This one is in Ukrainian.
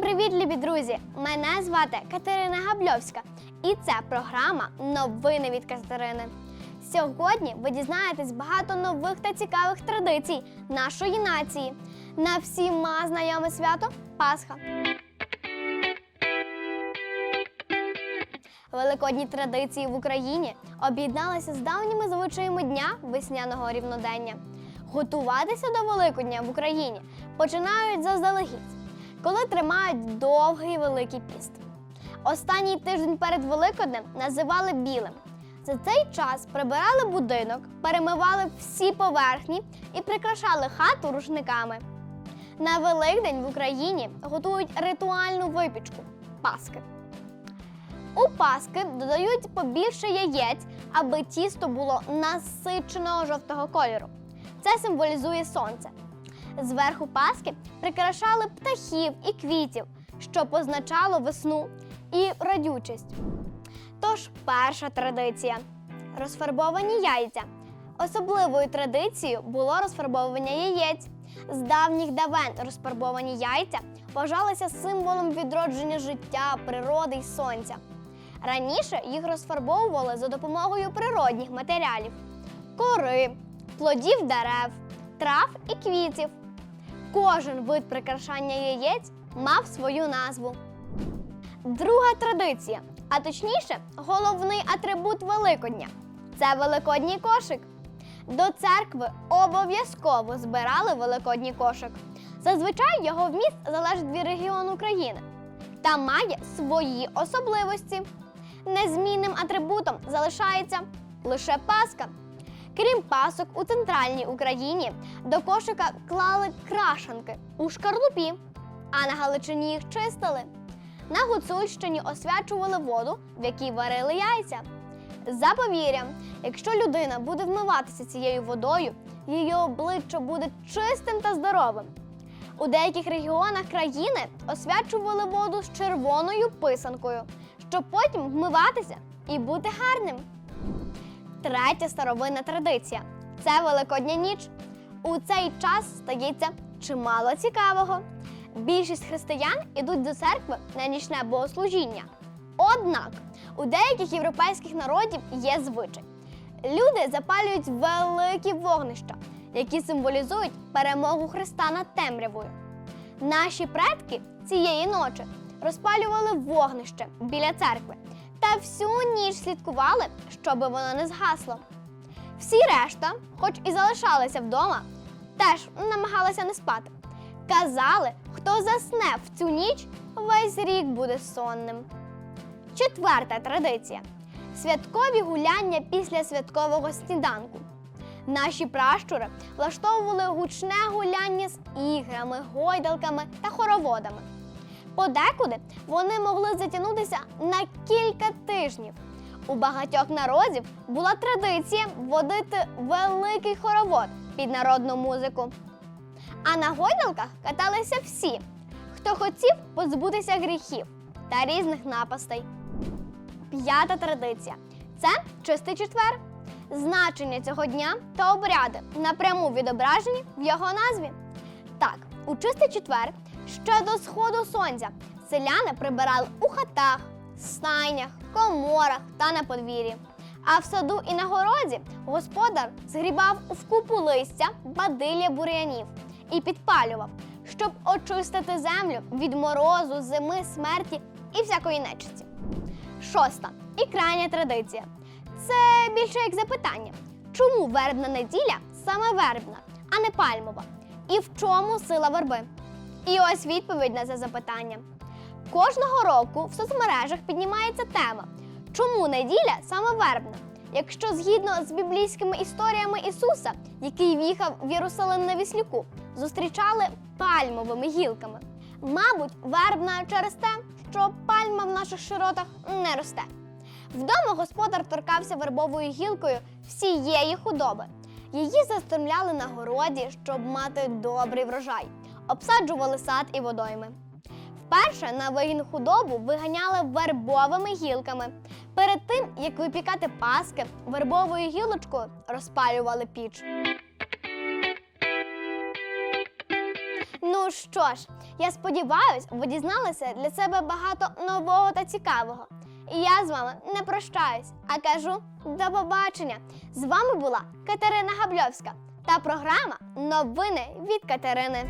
привіт, любі друзі! Мене звати Катерина Габльовська, і це програма Новини від Катерини. Сьогодні ви дізнаєтесь багато нових та цікавих традицій нашої нації. На всіма знайоме свято Пасха. Великодні традиції в Україні об'єдналися з давніми звичаями дня весняного рівнодення. Готуватися до Великодня в Україні починають заздалегідь, коли тримають довгий великий піст. Останній тиждень перед Великоднем називали білим. За цей час прибирали будинок, перемивали всі поверхні і прикрашали хату рушниками. На Великдень в Україні готують ритуальну випічку паски. У паски додають побільше яєць, аби тісто було насиченого жовтого кольору. Це символізує сонце. Зверху паски прикрашали птахів і квітів, що позначало весну і радючість. Тож перша традиція розфарбовані яйця. Особливою традицією було розфарбовування яєць. З давніх давен розфарбовані яйця вважалися символом відродження життя, природи й сонця. Раніше їх розфарбовували за допомогою природних матеріалів кори, плодів дерев, трав і квітів. Кожен вид прикрашання яєць мав свою назву. Друга традиція, а точніше, головний атрибут Великодня це великодній кошик. До церкви обов'язково збирали великодній кошик. Зазвичай його вміст залежить від регіону України та має свої особливості. Незмінним атрибутом залишається лише Пасха. Крім пасок, у центральній Україні до кошика клали крашанки у шкарлупі, а на Галичині їх чистили. На Гуцульщині освячували воду, в якій варили яйця. За повір'ям, якщо людина буде вмиватися цією водою, її обличчя буде чистим та здоровим. У деяких регіонах країни освячували воду з червоною писанкою, щоб потім вмиватися і бути гарним. Третя старовинна традиція це Великодня ніч. У цей час стається чимало цікавого. Більшість християн ідуть до церкви на нічне богослужіння. Однак у деяких європейських народів є звичай. Люди запалюють великі вогнища, які символізують перемогу Христа над темрявою. Наші предки цієї ночі розпалювали вогнище біля церкви та всю ніч слідкували, щоб воно не згасло. Всі решта, хоч і залишалися вдома, теж намагалися не спати. Казали, хто засне в цю ніч, весь рік буде сонним. Четверта традиція святкові гуляння після святкового сніданку. Наші пращури влаштовували гучне гуляння з іграми, гойдалками та хороводами. Подекуди вони могли затягнутися на кілька тижнів. У багатьох народів була традиція водити великий хоровод під народну музику. А на гойдалках каталися всі, хто хотів позбутися гріхів та різних напастей. П'ята традиція це чистий четвер. Значення цього дня та обряди напряму відображені в його назві. Так, у чистий четвер ще до сходу сонця селяни прибирали у хатах, стайнях, коморах та на подвір'ї. А в саду і на городі господар згрібав в купу листя, бадилля бур'янів і підпалював, щоб очистити землю від морозу, зими, смерті і всякої нечисті. Шоста і крайня традиція. Це більше як запитання. Чому вербна неділя саме вербна, а не пальмова? І в чому сила верби? І ось відповідь на це запитання. Кожного року в соцмережах піднімається тема, чому неділя саме вербна? Якщо згідно з біблійськими історіями Ісуса, який в'їхав в Єрусалим на віслюку, зустрічали пальмовими гілками. Мабуть, вербна через те, що пальма в наших широтах не росте. Вдома господар торкався вербовою гілкою всієї худоби. Її застромляли на городі, щоб мати добрий врожай, обсаджували сад і водойми. Вперше на вигін худобу виганяли вербовими гілками. Перед тим, як випікати паски, вербовою гілочкою розпалювали піч. Ну що ж, я сподіваюся, ви дізналися для себе багато нового та цікавого. І я з вами не прощаюсь, а кажу до побачення. З вами була Катерина Габльовська та програма Новини від Катерини.